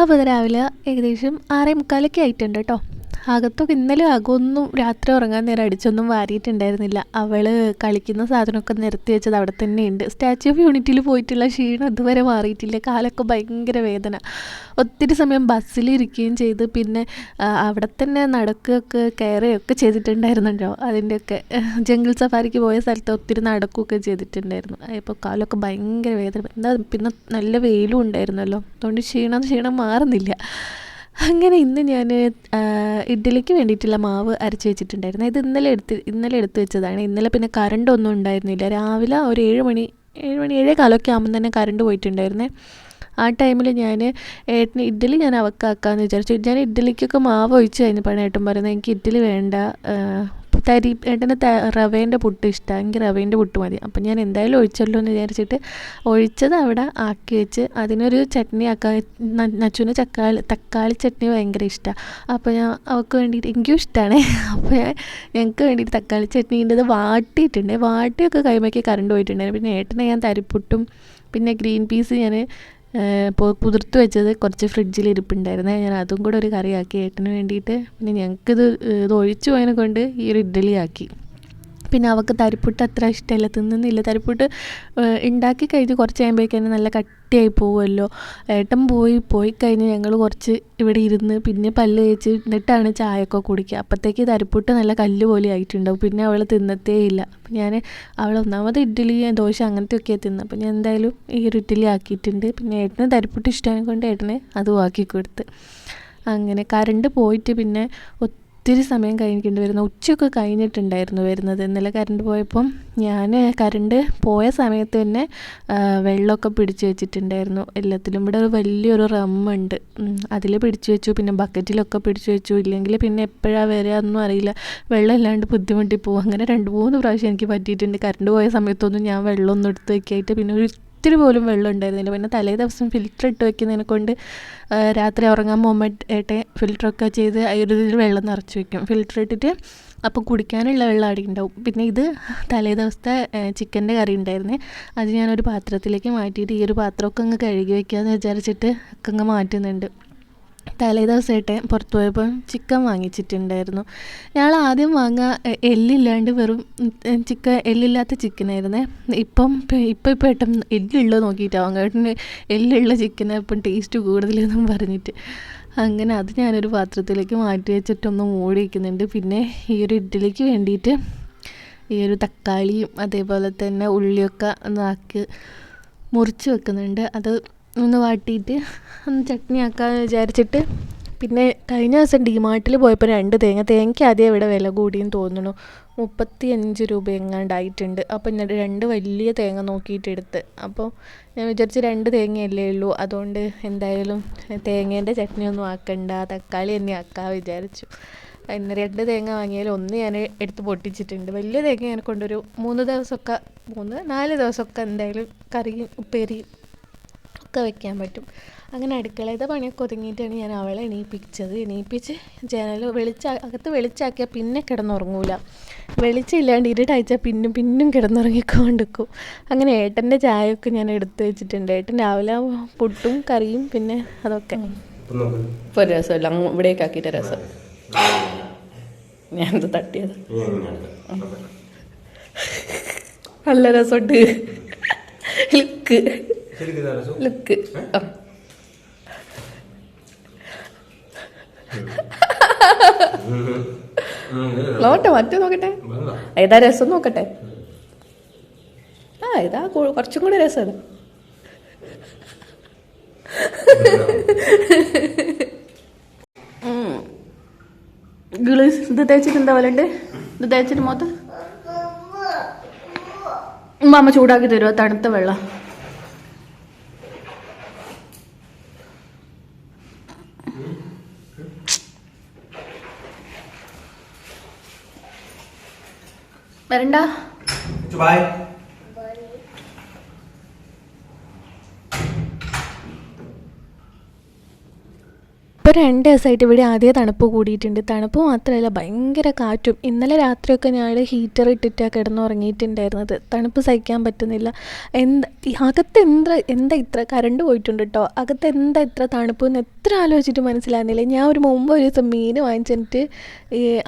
അപ്പോൾ ഇത് രാവിലെ ഏകദേശം ആറേ മുക്കാലൊക്കെ ആയിട്ടുണ്ട് കേട്ടോ. അകത്തൊക്കെ ഇന്നലെ അകമൊന്നും രാത്രി ഉറങ്ങാൻ നേരം അടിച്ചൊന്നും വാരിയിട്ടുണ്ടായിരുന്നില്ല. അവൾ കളിക്കുന്ന സാധനമൊക്കെ നിരത്തി വെച്ചത് അവിടെ തന്നെയുണ്ട്. സ്റ്റാച്യു ഓഫ് യൂണിറ്റിയിൽ പോയിട്ടുള്ള ക്ഷീണം അതുവരെ മാറിയിട്ടില്ല. കാലൊക്കെ ഭയങ്കര വേദന. ഒത്തിരി സമയം ബസ്സിലിരിക്കുകയും ചെയ്ത് പിന്നെ അവിടെ തന്നെ നടക്കുകയൊക്കെ കയറുകയൊക്കെ ചെയ്തിട്ടുണ്ടായിരുന്നുണ്ടോ അതിന്റെയൊക്കെ ജംഗിൾ സഫാരിക്ക് പോയ സ്ഥലത്ത് ഒത്തിരി നടക്കുകയൊക്കെ ചെയ്തിട്ടുണ്ടായിരുന്നു. അപ്പോൾ കാലൊക്കെ ഭയങ്കര വേദന. എന്താ പിന്നെ നല്ല വെയിലും ഉണ്ടായിരുന്നല്ലോ. അതുകൊണ്ട് ക്ഷീണം ക്ഷീണം മാറുന്നില്ല. അങ്ങനെ ഇന്ന് ഞാൻ ഇഡ്ഡലിക്ക് വേണ്ടിയിട്ടുള്ള മാവ് അരച്ച് വെച്ചിട്ടുണ്ടായിരുന്നു. ഇത് ഇന്നലെ എടുത്ത് ഇന്നലെ എടുത്ത് വെച്ചതാണ്. ഇന്നലെ പിന്നെ കറണ്ട് ഒന്നും ഉണ്ടായിരുന്നില്ല. രാവിലെ ഒരു ഏഴ് മണി ഏഴ് മണി ഏഴേ കാലമൊക്കെ ആകുമ്പോൾ തന്നെ കറണ്ട് പോയിട്ടുണ്ടായിരുന്നേ. ആ ടൈമിൽ ഞാൻ ഏട്ടന് ഇഡ്ഡലി ഞാൻ അവക്കാക്കാമെന്ന് വിചാരിച്ചു. ഞാൻ ഇഡ്ഡലിക്കൊക്കെ മാവ് ഒഴിച്ച് കഴിഞ്ഞപ്പോഴാണ് ഏട്ടൻ പറയുന്നത് എനിക്ക് ഇഡ്ഡലി വേണ്ട തരി ഏട്ടന് റവേന്റെ പുട്ട് ഇഷ്ടമാണ് എനിക്ക് റവേന്റെ പുട്ട് മതി. അപ്പം ഞാൻ എന്തായാലും ഒഴിച്ചല്ലോ എന്ന് വിചാരിച്ചിട്ട് ഒഴിച്ചത് അവിടെ ആക്കി വെച്ച് അതിനൊരു ചട്നി ആക്കാൻ നച്ചുവിന് ചക്കാളി തക്കാളി ചട്നി ഭയങ്കര ഇഷ്ടമാണ് അപ്പോൾ ഞാൻ അവൾക്ക് വേണ്ടിയിട്ട് എനിക്കും ഇഷ്ടമാണ് അപ്പോൾ ഞങ്ങൾക്ക് വേണ്ടിയിട്ട് തക്കാളി ചട്നീന്റെത് വാട്ടിയിട്ടുണ്ട്. വാട്ടിയൊക്കെ കൈമയ്ക്ക് കറണ്ട് പോയിട്ടുണ്ടായിരുന്നു. പിന്നെ ഏട്ടനെ ഞാൻ തരിപ്പുട്ടും പിന്നെ ഗ്രീൻ പീസ് ഞാൻ കുതിർത്ത് വെച്ചത് കുറച്ച് ഫ്രിഡ്ജിൽ ഇരിപ്പുണ്ടായിരുന്നേ. ഞാൻ അതും കൂടെ ഒരു കറിയാക്കി. ഏട്ടന് വേണ്ടിയിട്ട് പിന്നെ ഞങ്ങൾക്കിത് ഇത് ഒഴിച്ചു പോയതിനെ കൊണ്ട് ഈ ഒരു ഇഡ്ഡലി ആക്കി. പിന്നെ അവൾക്ക് തരിപ്പുട്ട് അത്ര ഇഷ്ടമല്ല തിന്നുന്നില്ല. തരിപ്പുട്ട് ഉണ്ടാക്കി കഴിഞ്ഞ് കുറച്ച് കഴിയുമ്പോഴേക്കും നല്ല കട്ടിയായി പോവുമല്ലോ. ഏട്ടൻ പോയി പോയി കഴിഞ്ഞ് ഞങ്ങൾ കുറച്ച് ഇവിടെ ഇരുന്ന് പിന്നെ പല്ല് തേച്ച് എന്നിട്ടാണ് ചായയൊക്കെ കുടിക്കുക. അപ്പോഴത്തേക്ക് തരിപ്പുട്ട് നല്ല കല്ല് പോലെ ആയിട്ടുണ്ടാവും. പിന്നെ അവൾ തിന്നത്തേ ഇല്ല. അപ്പം ഞാൻ അവൾ ഒന്നാമത് ഇഡ്ഡലി ദോശ അങ്ങനത്തെയൊക്കെയാണ് തിന്നത് അപ്പം ഞാൻ എന്തായാലും ഈ ഒരു ഇഡ്ഡലി ആക്കിയിട്ടുണ്ട്. പിന്നെ ഏട്ടന് തരിപ്പുട്ട് ഇഷ്ടമായത് കൊണ്ട് ഏട്ടന് അതും ആക്കി കൊടുത്ത്. അങ്ങനെ കറണ്ട് പോയിട്ട് പിന്നെ ഒത്തിരി സമയം കഴിഞ്ഞിട്ടുണ്ട്. വരുന്നത് ഉച്ചയൊക്കെ കഴിഞ്ഞിട്ടുണ്ടായിരുന്നു വരുന്നത്. ഇന്നലെ കറണ്ട് പോയപ്പം ഞാൻ കറണ്ട് പോയ സമയത്ത് തന്നെ വെള്ളമൊക്കെ പിടിച്ച് വെച്ചിട്ടുണ്ടായിരുന്നു. എല്ലാത്തിലും ഇവിടെ ഒരു വലിയൊരു റമ്മുണ്ട് അതിൽ പിടിച്ച് വെച്ചു. പിന്നെ ബക്കറ്റിലൊക്കെ പിടിച്ച് വെച്ചു. ഇല്ലെങ്കിൽ പിന്നെ എപ്പോഴാണ് വരിക ഒന്നും അറിയില്ല. വെള്ളം ഇല്ലാണ്ട് ബുദ്ധിമുട്ടി പോകും അങ്ങനെ രണ്ട് മൂന്ന് പ്രാവശ്യം എനിക്ക് പറ്റിയിട്ടുണ്ട്. കറണ്ട് പോയ സമയത്തൊന്നും ഞാൻ വെള്ളമൊന്നും എടുത്ത് വയ്ക്കായിട്ട് പിന്നെ ഒരു ഇത്തിരി പോലും വെള്ളം ഉണ്ടായിരുന്നില്ല. പിന്നെ തലേ ദിവസം ഫിൽറ്റർ ഇട്ട് വെക്കുന്നതിനെ കൊണ്ട് രാത്രി ഉറങ്ങാൻ പോകുമ്പോൾ ഏട്ടെ ഫിൽറ്ററൊക്കെ ചെയ്ത് അതിൽ വെള്ളം നിറച്ച് വെക്കും. ഫിൽറ്റർ ഇട്ടിട്ട് അപ്പോൾ കുടിക്കാനുള്ള വെള്ളം അവിടെ ഉണ്ടാവും. പിന്നെ ഇത് തലേ ദിവസത്തെ ചിക്കന്റെ കറി ഉണ്ടായിരുന്നേ. അത് ഞാനൊരു പാത്രത്തിലേക്ക് മാറ്റിയിട്ട് ഈ ഒരു പാത്രമൊക്കെ അങ്ങ് കഴുകി വെക്കാമെന്ന് വിചാരിച്ചിട്ട് ഒക്കെ അങ്ങ് മാറ്റുന്നുണ്ട്. തലേ ദിവസമായിട്ട് പുറത്തു പോയപ്പോൾ ചിക്കൻ വാങ്ങിച്ചിട്ടുണ്ടായിരുന്നു. ഞങ്ങൾ ആദ്യം വാങ്ങുക എല്ലില്ലാണ്ട് വെറും ചിക്കൻ എല്ലില്ലാത്ത ചിക്കനായിരുന്നേ. ഇപ്പം ഇപ്പം ഇപ്പം ഏട്ടൻ എല്ലുള്ളത് നോക്കിയിട്ടാണ് വാങ്ങുക ഏട്ടന് എല്ലുള്ള ചിക്കൻ ഇപ്പം ടേസ്റ്റ് കൂടുതലെന്നും പറഞ്ഞിട്ട്. അങ്ങനെ അത് ഞാനൊരു പാത്രത്തിലേക്ക് മാറ്റി വെച്ചിട്ടൊന്ന് മൂടി വയ്ക്കുന്നുണ്ട് പിന്നെ ഈ ഒരു ഇഡ്ഡലിക്ക് വേണ്ടിയിട്ട് ഈ ഒരു തക്കാളിയും അതേപോലെ തന്നെ ഉള്ളിയൊക്കെ ഒന്ന് ആക്കി മുറിച്ച് വെക്കുന്നുണ്ട്. അത് ഒന്ന് വാട്ടിയിട്ട് ഒന്ന് ചട്നി ആക്കാമെന്ന് വിചാരിച്ചിട്ട് പിന്നെ കഴിഞ്ഞ ദിവസം ഡിമാർട്ടിൽ പോയപ്പോൾ രണ്ട് തേങ്ങ. തേങ്ങയ്ക്ക് ആദ്യം ഇവിടെ വില കൂടിയെന്ന് തോന്നുന്നു. മുപ്പത്തി അഞ്ച് രൂപ എങ്ങാണ്ടായിട്ടുണ്ട്. അപ്പോൾ ഞാൻ രണ്ട് വലിയ തേങ്ങ നോക്കിയിട്ട് എടുത്ത്. അപ്പോൾ ഞാൻ വിചാരിച്ച് രണ്ട് തേങ്ങയല്ലേ ഉള്ളൂ. അതുകൊണ്ട് എന്തായാലും തേങ്ങേന്റെ ചട്നി ഒന്നും ആക്കണ്ട. തക്കാളി തന്നെ ആക്കാൻ വിചാരിച്ചു. പിന്നെ രണ്ട് തേങ്ങ വാങ്ങിയാൽ ഒന്ന് ഞാൻ എടുത്ത് പൊട്ടിച്ചിട്ടുണ്ട്. വലിയ തേങ്ങ ഞാൻ കൊണ്ടൊരു മൂന്ന് ദിവസമൊക്കെ മൂന്ന് നാല് ദിവസമൊക്കെ എന്തായാലും കറി ഉപ്പേരിയും ഒക്കെ വെക്കാൻ പറ്റും. അങ്ങനെ അടുക്കളയുടെ പണിയൊക്കെ ഒതുങ്ങിയിട്ടാണ് ഞാൻ അവളെ എണീപ്പിച്ചത്. എണീപ്പിച്ച് ജനൽ വെളിച്ച അകത്ത് വെളിച്ചാക്കിയാൽ പിന്നെ കിടന്നുറങ്ങൂല. വെളിച്ചമില്ലാണ്ട് ഇരുട്ടയച്ചാൽ പിന്നും പിന്നും കിടന്നുറങ്ങിക്കൊണ്ടിരിക്കും. അങ്ങനെ ഏട്ടന്റെ ചായയൊക്കെ ഞാൻ എടുത്ത് വെച്ചിട്ടുണ്ട്. ഏട്ടൻ രാവിലെ പുട്ടും കറിയും പിന്നെ അതൊക്കെ. ഇപ്പോൾ രസമില്ല. അങ്ങ് ഇവിടേക്ക് ആക്കിയിട്ട് രസം. ഞാനത് തട്ടിയത്. നല്ല രസമുണ്ട്. ലുക്ക്. ലുക്ക്. നോക്കട്ടെ മറ്റേ നോക്കട്ടെ. ഏതാ രസം നോക്കട്ടെ. ആ ഇതാ കുറച്ചും കൂടെ രസം ഇതാ ഗിൾ ഇത് തേച്ചിട്ട് എന്താ പോലെ ഉണ്ട് ഇത് തേച്ചിട്ട് മൊത്തം? ഉമ്മ ചൂടാക്കി തരുമോ തണുത്ത വെള്ളം. വരണ്ട Bye. ഇപ്പോൾ രണ്ട് ദിവസമായിട്ട് ഇവിടെ ആദ്യം തണുപ്പ് കൂടിയിട്ടുണ്ട്. തണുപ്പ് മാത്രമല്ല ഭയങ്കര കാറ്റും. ഇന്നലെ രാത്രിയൊക്കെ ഞാൻ ഹീറ്റർ ഇട്ടിട്ടാണ് കിടന്നുറങ്ങിയിട്ടുണ്ടായിരുന്നത്. തണുപ്പ് സഹിക്കാൻ പറ്റുന്നില്ല. എന്ത് അകത്ത് എന്താ എന്താ ഇത്ര കറണ്ട് പോയിട്ടുണ്ട് കേട്ടോ അകത്ത് എന്താ ഇത്ര തണുപ്പ് എന്ന് എത്ര ആലോചിച്ചിട്ട് മനസ്സിലാകുന്നില്ല. ഞാൻ ഒരു മുമ്പ് ഒരു ദിവസം മീൻ വാങ്ങിച്ചിട്ട്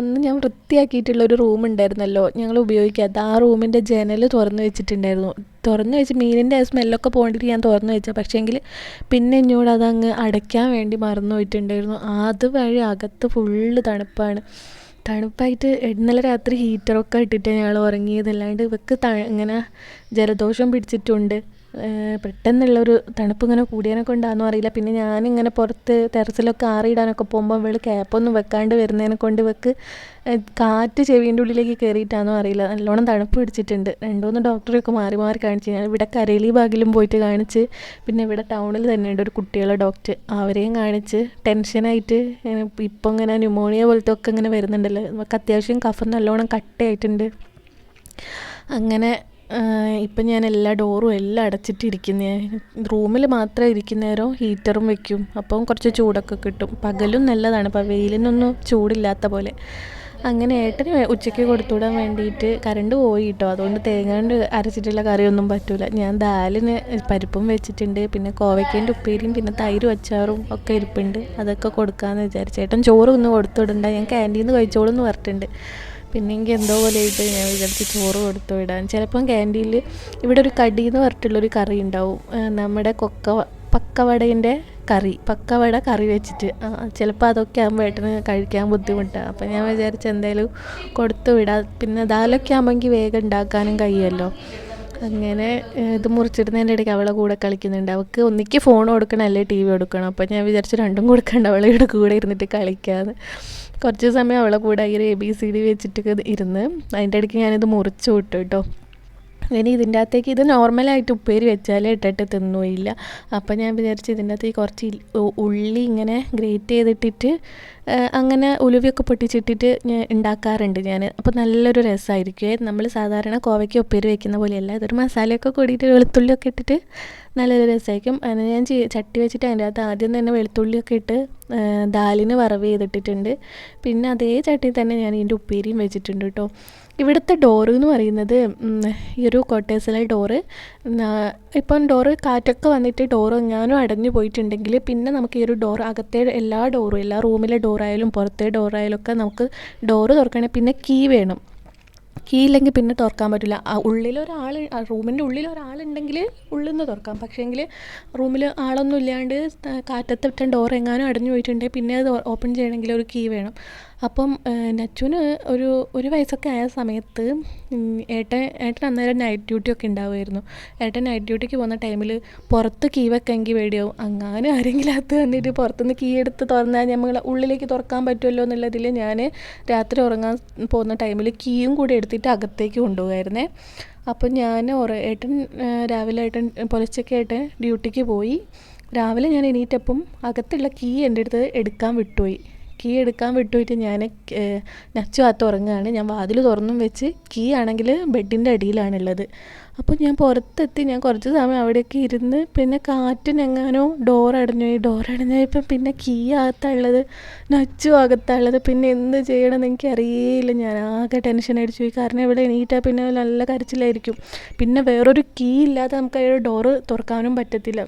അന്ന് ഞാൻ വൃത്തിയാക്കിയിട്ടുള്ള ഒരു റൂം ഉണ്ടായിരുന്നല്ലോ. ഞങ്ങൾ ഉപയോഗിക്കാത്ത. ആ റൂമിന്റെ ജനൽ തുറന്ന് വെച്ചിട്ടുണ്ടായിരുന്നു. തുറന്ന് വെച്ച് മീനിന്റെ സ്മെല്ലൊക്കെ പോകേണ്ടിട്ട് ഞാൻ തുറന്നു വെച്ചാൽ പക്ഷേ പക്ഷേങ്കിൽ പിന്നെ എന്നോട് അതങ്ങ് അടയ്ക്കാൻ വേണ്ടി മറന്നു പോയിട്ടുണ്ടായിരുന്നു. അതുവഴി അകത്ത് ഫുള്ള് തണുപ്പാണ്. തണുപ്പായിട്ട് ഇന്നലെ രാത്രി ഹീറ്ററൊക്കെ ഇട്ടിട്ട് ഞങ്ങൾ ഉറങ്ങിയത് അല്ലാണ്ട് ഇവക്ക് ത ഇങ്ങനെ ജലദോഷം പിടിച്ചിട്ടുണ്ട്. പെട്ടെന്നുള്ളൊരു തണുപ്പ് ഇങ്ങനെ കൂടിയതിനൊക്കെ ഉണ്ടാകുന്നു അറിയില്ല. പിന്നെ ഞാനിങ്ങനെ പുറത്ത് ടെറസിലൊക്കെ ആറിയിടാനൊക്കെ പോകുമ്പോൾ ഇവൾ ക്യാപ്പൊന്നും വെക്കാണ്ട് വരുന്നതിനെ കൊണ്ട് വെക്ക് കാറ്റ് ചെവീന്റെ ഉള്ളിലേക്ക് കയറിയിട്ടാണെന്നും അറിയില്ല. നല്ലോണം തണുപ്പ് പിടിച്ചിട്ടുണ്ട്. രണ്ടുമൂന്ന് ഡോക്ടറെയൊക്കെ മാറി മാറി കാണിച്ചു. ഞാൻ ഇവിടെ കരേലി ഭാഗിലും പോയിട്ട് കാണിച്ച്. പിന്നെ ഇവിടെ ടൗണിൽ തന്നെ ഉണ്ട് ഒരു കുട്ടികളെ ഡോക്ടർ. അവരെയും കാണിച്ച് ടെൻഷനായിട്ട് ഇപ്പം ഇങ്ങനെ ന്യൂമോണിയ പോലത്തെ ഒക്കെ ഇങ്ങനെ വരുന്നുണ്ടല്ലോ. നമുക്ക് അത്യാവശ്യം കഫം നല്ലോണം കട്ടയായിട്ടുണ്ട്. അങ്ങനെ ഇപ്പം ഞാൻ എല്ലാ ഡോറും എല്ലാം അടച്ചിട്ടിരിക്കുന്നേ. റൂമിൽ മാത്രം ഇരിക്കുന്നേരം ഹീറ്ററും വെക്കും. അപ്പം കുറച്ച് ചൂടൊക്കെ കിട്ടും. പകലും നല്ലതാണ്. ഇപ്പം വെയിലിനൊന്നും ചൂടില്ലാത്ത പോലെ. അങ്ങനെ ഏട്ടന് ഉച്ചയ്ക്ക് കൊടുത്തുവിടാൻ വേണ്ടിയിട്ട് കറണ്ട് പോയി കേട്ടോ. അതുകൊണ്ട് തേങ്ങ കൊണ്ട് അരച്ചിട്ടുള്ള കറിയൊന്നും പറ്റില്ല ഞാൻ ദാലിന് പരിപ്പും വെച്ചിട്ടുണ്ട്. പിന്നെ കോവയ്ക്കേന്റെ ഉപ്പേരിയും പിന്നെ തൈരും അച്ചാറും ഒക്കെ ഇരിപ്പുണ്ട്. അതൊക്കെ കൊടുക്കാമെന്ന് വിചാരിച്ചു. ഏട്ടൻ ചോറ് ഒന്ന് കൊടുത്തുവിടണ്ട. ഞാൻ ക്യാന്റീന്ന് കഴിച്ചോളൂ എന്ന് പറഞ്ഞിട്ടുണ്ട്. പിന്നെ എനിക്ക് എന്തോ പോലെ ആയിട്ട് ഞാൻ വിചാരിച്ച് ചോറ് കൊടുത്തു വിടാൻ. ചിലപ്പം ക്യാന്റീനിൽ ഇവിടെ ഒരു കടി എന്ന് പറഞ്ഞിട്ടുള്ളൊരു കറി ഉണ്ടാവും. നമ്മുടെ കൊക്ക പക്കവടേന്റെ കറി പക്കവട കറി വെച്ചിട്ട്. ചിലപ്പോൾ അതൊക്കെ ആകുമ്പോൾ ഏട്ടന് കഴിക്കാൻ ബുദ്ധിമുട്ടാണ് അപ്പം ഞാൻ വിചാരിച്ച് എന്തായാലും കൊടുത്തു വിടാം. പിന്നെ ദാലൊക്കെ ആകുമ്പോൾ വേഗം ഉണ്ടാക്കാനും കഴിയുമല്ലോ. അങ്ങനെ ഇത് മുറിച്ചിടുന്നതിന്റെ ഇടയ്ക്ക് അവളെ കൂടെ കളിക്കുന്നുണ്ട്. അവൾക്ക് ഒന്നിക്ക് ഫോൺ കൊടുക്കണം അല്ലെങ്കിൽ ടി വി കൊടുക്കണം. അപ്പം ഞാൻ വിചാരിച്ചു രണ്ടും കൊടുക്കണ്ട. അവളെ കൂടെ ഇരുന്നിട്ട് കളിക്കാമെന്ന് കുറച്ച് സമയം അവളെ കൂടെ ഈ എ ബി സി ഡി വെച്ചിട്ട് ഇരുന്ന് അതിന്റെ ഇടയ്ക്ക് ഞാനിത് മുറിച്ചു വിട്ടു കേട്ടോ. ഇനി ഇതിന്റെ അകത്തേക്ക് ഇത് നോർമലായിട്ട് ഉപ്പേരി വെച്ചാലേ ഇട്ടിട്ട് തിന്നുകയില്ല. അപ്പം ഞാൻ വിചാരിച്ചു ഇതിന്റെ അകത്തേക്ക് കുറച്ച് ഉള്ളി ഇങ്ങനെ ഗ്രേറ്റ് ചെയ്തിട്ടിട്ട് അങ്ങനെ ഉലുവിയൊക്കെ പൊട്ടിച്ചിട്ടിട്ട് ഞാൻ ഉണ്ടാക്കാറുണ്ട് ഞാൻ അപ്പോൾ നല്ലൊരു രസമായിരിക്കും നമ്മൾ സാധാരണ കോവയ്ക്ക് ഉപ്പേരി വെക്കുന്ന പോലെയല്ല. ഇതൊരു മസാലയൊക്കെ കൂടിയിട്ട് വെളുത്തുള്ളിയൊക്കെ ഇട്ടിട്ട് നല്ലൊരു രസമായിരിക്കും അങ്ങനെ ഞാൻ ചട്ടി വെച്ചിട്ട് അതിന്റെ അകത്ത് ആദ്യം തന്നെ വെളുത്തുള്ളിയൊക്കെ ഇട്ട് ദാലിന് വറവ് ചെയ്തിട്ടിട്ടുണ്ട്. പിന്നെ അതേ ചട്ടി തന്നെ ഞാൻ ഇതിന്റെ ഉപ്പേരിയും വെച്ചിട്ടുണ്ട് കേട്ടോ. ഇവിടുത്തെ ഡോറ് എന്ന് പറയുന്നത് ഈ ഒരു കോട്ടേഴ്സിലെ ഡോറ്. ഇപ്പം ഡോറ് കാറ്റൊക്കെ വന്നിട്ട് ഡോറ് എങ്ങാനും അടഞ്ഞു പോയിട്ടുണ്ടെങ്കിൽ പിന്നെ നമുക്ക് ഈ ഒരു ഡോർ അകത്തെ എല്ലാ ഡോറും എല്ലാ റൂമിലെ ഡോറായാലും പുറത്തെ ഡോറായാലും ഒക്കെ നമുക്ക് ഡോറ് തുറക്കണേ പിന്നെ കീ വേണം. കീ ഇല്ലെങ്കിൽ പിന്നെ തുറക്കാൻ പറ്റില്ല. ആ ഉള്ളിലൊരാൾ റൂമിന്റെ ഉള്ളിൽ ഒരാളുണ്ടെങ്കിൽ ഉള്ളിൽ നിന്ന് തുറക്കാം. പക്ഷേങ്കിൽ റൂമിൽ ആളൊന്നും ഇല്ലാണ്ട് കാറ്റത്തിട്ട ഡോർ എങ്ങാനും അടഞ്ഞു പോയിട്ടുണ്ടെങ്കിൽ പിന്നെ അത് ഓപ്പൺ ചെയ്യണമെങ്കിൽ ഒരു കീ വേണം. അപ്പം നച്ചുവിന് ഒരു ഒരു വയസ്സൊക്കെ ആയ സമയത്ത് ഏട്ടൻ ഏട്ടൻ അന്നേരം നൈറ്റ് ഡ്യൂട്ടി ഒക്കെ ഉണ്ടാവുമായിരുന്നു. ഏട്ടൻ നൈറ്റ് ഡ്യൂട്ടിക്ക് പോകുന്ന ടൈമിൽ പുറത്ത് കീ വെക്കെങ്കിൽ പേടിയാവും. അങ്ങനെ ആരെങ്കിലും അകത്ത് വന്നിട്ട് പുറത്തുനിന്ന് കീ എടുത്ത് തുറന്നാൽ നമ്മൾ ഉള്ളിലേക്ക് തുറക്കാൻ പറ്റുമല്ലോ എന്നുള്ളതിൽ ഞാൻ രാത്രി ഉറങ്ങാൻ പോകുന്ന ടൈമിൽ കീയും കൂടി എടുത്തിട്ട് അകത്തേക്ക് കൊണ്ടുപോകായിരുന്നേ അപ്പം ഞാൻ ഏട്ടൻ രാവിലെ ഏട്ടൻ പുലച്ചയ്ക്ക് ഏട്ടൻ ഡ്യൂട്ടിക്ക് പോയി. രാവിലെ ഞാൻ എണീറ്റപ്പം അകത്തുള്ള കീ എന്റെ അടുത്ത് എടുക്കാൻ വിട്ടുപോയി. കീ എടുക്കാൻ വിട്ടുപോയിട്ട് ഞാൻ നച്ചു അകത്ത് ഉറങ്ങുകയാണ്. ഞാൻ വാതിൽ തുറന്നും വെച്ച് കീ ആണെങ്കിൽ ബെഡിന്റെ അടിയിലാണുള്ളത്. അപ്പോൾ ഞാൻ പുറത്തെത്തി ഞാൻ കുറച്ച് സമയം അവിടെയൊക്കെ ഇരുന്ന് പിന്നെ കാറ്റിനെങ്ങാനോ ഡോർ അടഞ്ഞു. പോയി ഡോർ അടഞ്ഞപ്പോൾ പിന്നെ കീ അകത്തുള്ളത് നച്ചു അകത്തുള്ളത് പിന്നെ എന്ത് ചെയ്യണമെന്ന് എനിക്കറിയില്ല ഞാൻ ആകെ ടെൻഷൻ അടിച്ചു. പോയി കാരണം ഇവിടെ എണീറ്റാൽ പിന്നെ നല്ല കരച്ചിലായിരിക്കും. പിന്നെ വേറൊരു കീ ഇല്ലാതെ നമുക്ക് ആ ഡോറ് തുറക്കാനും പറ്റത്തില്ല.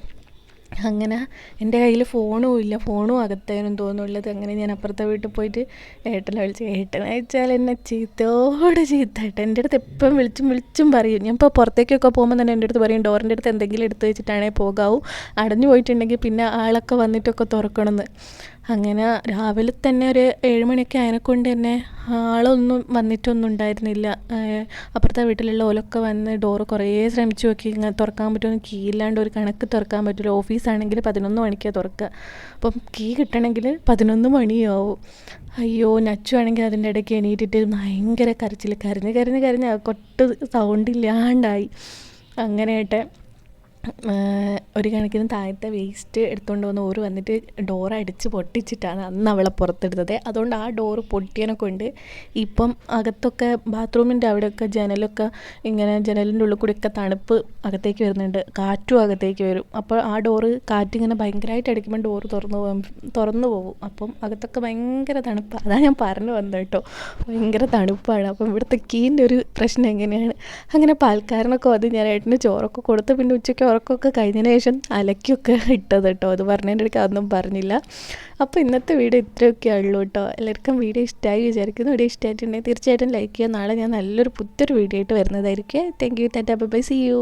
അങ്ങനെ എന്റെ കയ്യിൽ ഫോണും ഇല്ല. ഫോണും അകത്തേനും തോന്നുള്ളത് അങ്ങനെ ഞാൻ അപ്പുറത്തെ വീട്ടിൽ പോയിട്ട് ഏട്ടനെ വിളിച്ചു ഏട്ടനെ വെച്ചാൽ എന്നെ ചീത്തോടെ ചീത്ത ഏട്ടൻ എന്റെ അടുത്ത് എപ്പം വിളിച്ചും വിളിച്ചും പറയും. ഞാൻ ഇപ്പോൾ പുറത്തേക്കൊക്കെ പോകുമ്പോൾ തന്നെ എന്റെ അടുത്ത് പറയും ഡോറിന്റെ അടുത്ത് എന്തെങ്കിലും എടുത്ത് വെച്ചിട്ടാണേ പോകാവൂ. അടഞ്ഞു പോയിട്ടുണ്ടെങ്കിൽ പിന്നെ ആളൊക്കെ വന്നിട്ടൊക്കെ തുറക്കണമെന്ന്. അങ്ങനെ രാവിലെ തന്നെ ഒരു ഏഴ് മണിയൊക്കെ ആയതിനെക്കൊണ്ട് തന്നെ ആളൊന്നും വന്നിട്ടൊന്നും ഉണ്ടായിരുന്നില്ല. അപ്പുറത്തെ വീട്ടിലുള്ള ഓലൊക്കെ വന്ന് ഡോറ് കുറേ ശ്രമിച്ചു നോക്കി. ഇങ്ങനെ തുറക്കാൻ പറ്റുമെന്ന് കീ ഇല്ലാണ്ട് ഒരു കണക്ക് തുറക്കാൻ പറ്റില്ല. ഓഫീസാണെങ്കിൽ പതിനൊന്ന് മണിക്കാണ് തുറക്കുക അപ്പം കീ കിട്ടണമെങ്കിൽ പതിനൊന്ന് മണിയാവും. അയ്യോ നച്ചുവാണെങ്കിൽ അതിന്റെ ഇടയ്ക്ക് എണീറ്റിട്ട് ഭയങ്കര കരച്ചിൽ കരഞ്ഞ് കരഞ്ഞ് കരഞ്ഞ് കൊട്ട് സൗണ്ട് ഇല്ലാണ്ടായി. അങ്ങനെയായിട്ട് ഒരു കണക്കിന് താഴത്തെ വേസ്റ്റ് എടുത്തുകൊണ്ട് വന്ന് ഓറ് വന്നിട്ട് ഡോർ അടിച്ച് പൊട്ടിച്ചിട്ടാണ് അന്ന് അവളെ പുറത്തെടുത്തത്. അതുകൊണ്ട് ആ ഡോറ് പൊട്ടിയനെ കൊണ്ട് ഇപ്പം അകത്തൊക്കെ ബാത്റൂമിന്റെ അവിടെയൊക്കെ ജനലൊക്കെ ഇങ്ങനെ ജനലിന്റെ ഉള്ളിൽ കൂടിയൊക്കെ തണുപ്പ് അകത്തേക്ക് വരുന്നുണ്ട്. കാറ്റും അകത്തേക്ക് വരും. അപ്പോൾ ആ ഡോറ് കാറ്റിങ്ങനെ ഭയങ്കരമായിട്ട് അടിക്കുമ്പോൾ ഡോറ് തുറന്നു പോകും തുറന്നു പോകും അപ്പം അകത്തൊക്കെ ഭയങ്കര തണുപ്പ്. അതാണ് ഞാൻ പറഞ്ഞു വന്നത് കേട്ടോ. ഭയങ്കര തണുപ്പാണ്. അപ്പം ഇവിടുത്തെ കീന്റെ ഒരു പ്രശ്നം എങ്ങനെയാണ്? അങ്ങനെ പാൽക്കാരനൊക്കെ വന്ന് ഞാൻ ഏട്ടന് ചോറൊക്കെ കൊടുത്ത് പിന്നെ ഉച്ചയ്ക്ക് ഉറക്കമൊക്കെ കഴിഞ്ഞതിന് ശേഷം അലക്കിയൊക്കെ ഇട്ടത് കേട്ടോ. അത് പറഞ്ഞതിന്റെ ഇടയ്ക്ക് അതൊന്നും പറഞ്ഞില്ല. അപ്പോൾ ഇന്നത്തെ വീഡിയോ ഇത്രയൊക്കെ ഉള്ളൂ കേട്ടോ. എല്ലാവർക്കും വീഡിയോ ഇഷ്ടമായി വിചാരിക്കുന്നു. വീഡിയോ ഇഷ്ടമായിട്ടുണ്ടെങ്കിൽ തീർച്ചയായിട്ടും ലൈക്ക് ചെയ്യുക. നാളെ ഞാൻ നല്ലൊരു പുത്തൊരു വീഡിയോ ആയിട്ട് വരുന്നതായിരിക്കും. താങ്ക് യു ടാറ്റാ ബൈ സി യു